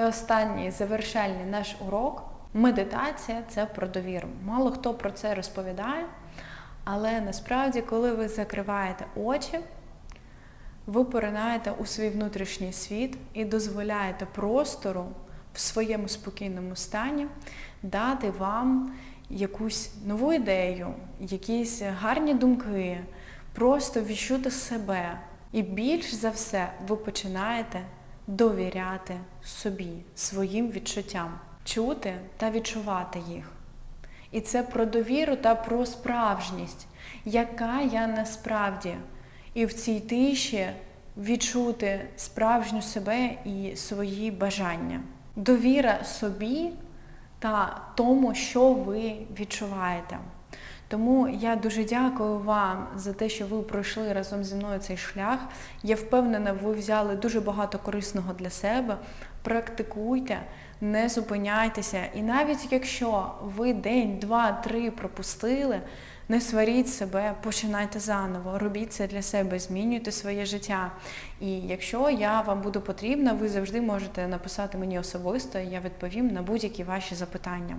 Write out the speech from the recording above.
І останній завершальний наш урок медитація це про довіру. Мало хто про це розповідає, але насправді, коли ви закриваєте очі, ви поринаєте у свій внутрішній світ і дозволяєте простору в своєму спокійному стані дати вам якусь нову ідею, якісь гарні думки, просто відчути себе. І більш за все ви починаєте довіряти собі, своїм відчуттям, чути та відчувати їх. І це про довіру та про справжність, яка я насправді. І в цій тиші відчути справжню себе і свої бажання. Довіра собі та тому, що ви відчуваєте. Тому я дуже дякую вам за те, що ви пройшли разом зі мною цей шлях. Я впевнена, ви взяли дуже багато корисного для себе. Практикуйте, не зупиняйтеся. І навіть якщо ви день, два, три пропустили, не сваріть себе, починайте заново, робіть це для себе, змінюйте своє життя. І якщо я вам буду потрібна, ви завжди можете написати мені особисто, і я відповім на будь-які ваші запитання.